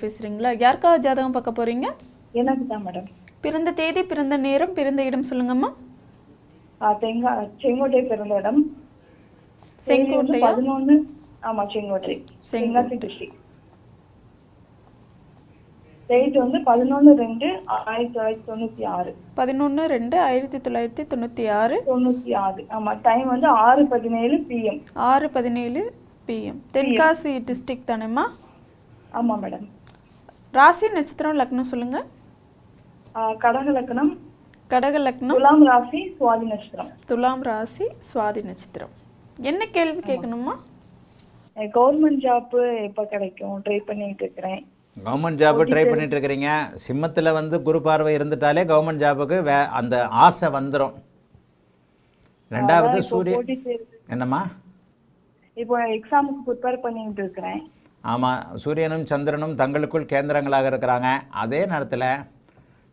பேசுறீங்களா? யாருக்காவது ஜாதகம் பார்க்க போறீங்க? எனக்கு தான் மேடம். பிறந்த தேதி பிறந்த நேரம் பிறந்த இடம் சொல்லுங்கம்மா. தெங்கா செங்கோட்டை பிறந்த இடம். செங்கோட்டையா? பதினொன்னு. ஆமா செங்கோட்டை. தென்காசி டிஸ்ட்ரிக்ட் டேட் வந்து பதினொன்னு ரெண்டு ஆயிரத்தி தொள்ளாயிரத்தி தொண்ணூத்தி ஆறு. பதினொன்று ரெண்டு ஆயிரத்தி தொள்ளாயிரத்தி தொண்ணூற்றி ஆறு. தொண்ணூத்தி ஆறு. ஆமா டைம் வந்து ஆறு பதினேழு பிஎம் ஆறு பதினேழு பிஎம் தென்காசி டிஸ்ட்ரிக்ட் தானேம்மா? ஆமா மேடம். ராசி நட்சத்திரம் லக்னம் சொல்லுங்க. கடக லக்னம் கடக லக்னம். துலாம் ராசி சுவாதி நட்சத்திரம். துலாம் ராசி சுவாதி நட்சத்திரம். என்ன கேள்வி கேட்கணுமா? கவர்மெண்ட் ஜாப் எப்ப கிடைக்கும்? ட்ரை பண்ணிட்டு இருக்கிறேன். கவர்மெண்ட் ஜாப்பு ட்ரை பண்ணிட்டு இருக்கிறீங்க. சிம்மத்தில் வந்து குரு பார்வை இருந்துட்டாலே கவர்மெண்ட் ஜாபுக்கு வே அந்த ஆசை வந்துடும் ரெண்டாவது சூரிய என்னம்மா? இப்போ எக்ஸாமுக்கு ப்ரிப்பேர் பண்ணிட்டு இருக்கிறேன். ஆமாம் சூரியனும் சந்திரனும் தங்களுக்குள் கேந்திரங்களாக இருக்கிறாங்க. அதே நேரத்தில்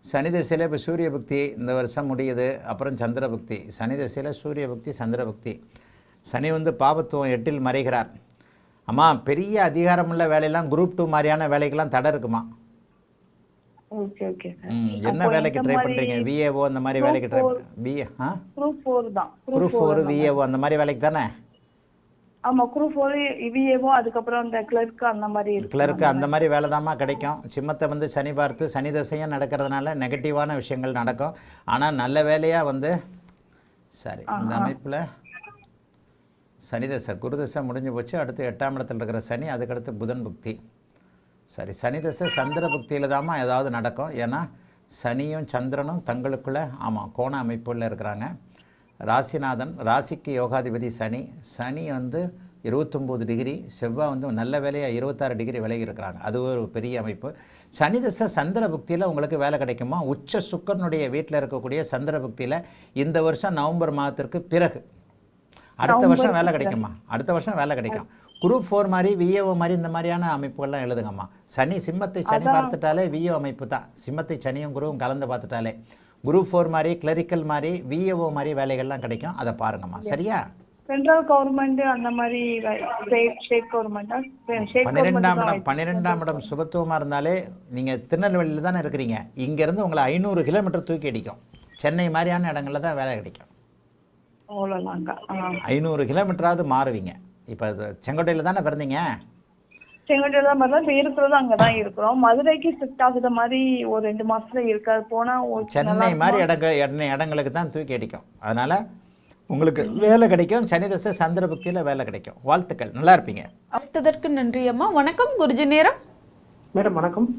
சனி திசையில் இப்போ சூரிய பக்தி இந்த வருஷம் முடியுது. அப்புறம் சந்திர பக்தி. சனி திசையில் சூரிய பக்தி சந்திர பக்தி. சனி வந்து பாபத்துவம் எட்டில் மறைகிறார். அம்மா பெரிய அதிகாரமுள்ள வேலையெல்லாம் குரூப் டூ மாதிரியான வேலைக்கெல்லாம் தடை இருக்குமா? ஓகே ஓகே சார் ம் என்ன வேலைக்கு ட்ரை பண்ணுறீங்க விஏஓ அந்த மாதிரி வேலைக்கு ட்ரை தான். குரூப் ஃபோர் விஏஓ அந்த மாதிரி வேலைக்கு தானே? ஆமா குரூப் ஃபோர் இவிஏவோ அதுக்கப்புறம் இந்த கிளர்க் அந்த மாதிரி கிளர்க்கு அந்த மாதிரி வேலை தாம்மா கிடைக்கும். சிம்மத்தை வந்து சனி பார்த்து சனி தசையும் நடக்கிறதுனால நெகட்டிவான விஷயங்கள் நடக்கும். ஆனால் நல்ல வேலையாக வந்து சரி இந்த அமைப்பில் சனி தசை குரு தசை முடிஞ்சு போச்சு. அடுத்து எட்டாம் இடத்துல இருக்கிற சனி அதுக்கடுத்து புதன் புக்தி. சரி சனி தசை சந்திர புக்தியில் தாம்மா ஏதாவது நடக்கும். ஏன்னா சனியும் சந்திரனும் தங்களுக்குள்ள ஆமாம் கோண அமைப்புள்ள இருக்கிறாங்க. ராசிநாதன் ராசிக்கு யோகாதிபதி சனி. சனி வந்து இருபத்தொம்போது டிகிரி செவ்வாய் வந்து நல்ல வேலையாக இருபத்தாறு டிகிரி விலகி இருக்கிறாங்க. அது ஒரு பெரிய அமைப்பு. சனி தசை சந்திர புக்தியில் உங்களுக்கு வேலை கிடைக்குமா? உச்ச சுக்கரனுடைய வீட்டில் இருக்கக்கூடிய சந்திர புக்தியில் இந்த வருஷம் நவம்பர் மாதத்திற்கு பிறகு. அடுத்த வருஷம் வேலை கிடைக்குமா? அடுத்த வருஷம் வேலை கிடைக்கும். குரூப் ஃபோர் மாதிரி விஏஓ மாதிரி இந்த மாதிரியான அமைப்புகள்லாம் எழுதுங்கம்மா. சனி சிம்மத்தை சனி பார்த்துட்டாலே விஏஓ அமைப்பு தான். சிம்மத்தை சனியும் குருவும் கலந்து பார்த்துட்டாலே. குரூப் ஃபோர் மாதிரி கிளரிக்கல் மாதிரி விஏஓ மாதிரி வேலைகள்லாம் கிடைக்கும். அதை பாருங்கம்மா. சரியா? சென்ட்ரல் கவர்மெண்ட் அந்த மாதிரி பன்னிரெண்டாம் இடம் பன்னிரெண்டாம் இடம் சுபத்துவமாக இருந்தாலே நீங்கள் திருநெல்வேலியில் தானே இருக்கிறீங்க. இங்கேருந்து உங்களை ஐநூறு கிலோமீட்டர் தூக்கி அடிக்கும். சென்னை மாதிரியான இடங்களில் தான் வேலை கிடைக்கும். ஐநூறு கிலோமீட்டராவது மாறுவீங்க. இப்போ செங்கோட்டையில் தானே பிறந்தீங்க? செங்கோட்டையில தான் மாதிரி இப்போ இருக்கிறது அங்கதான் இருக்கிறோம். மதுரைக்கு ஷிஃப்ட் ஆகுத மாதிரி ஒரு ரெண்டு மாசத்துல இருக்காது. போனா ஒரு சென்னை மாதிரி இடங்க இடங்க இடங்களுக்கு தான் தூக்கி அடிக்கும். அதனால் உங்களுக்கு வேலை கிடைக்கும். சனி தசை சந்திர புக்தியில் வேலை கிடைக்கும். வாழ்த்துக்கள். நல்லா இருப்பீங்க. அடுத்ததற்கு நன்றி அம்மா. வணக்கம். குருஜி நேரம். மேடம் வணக்கம்.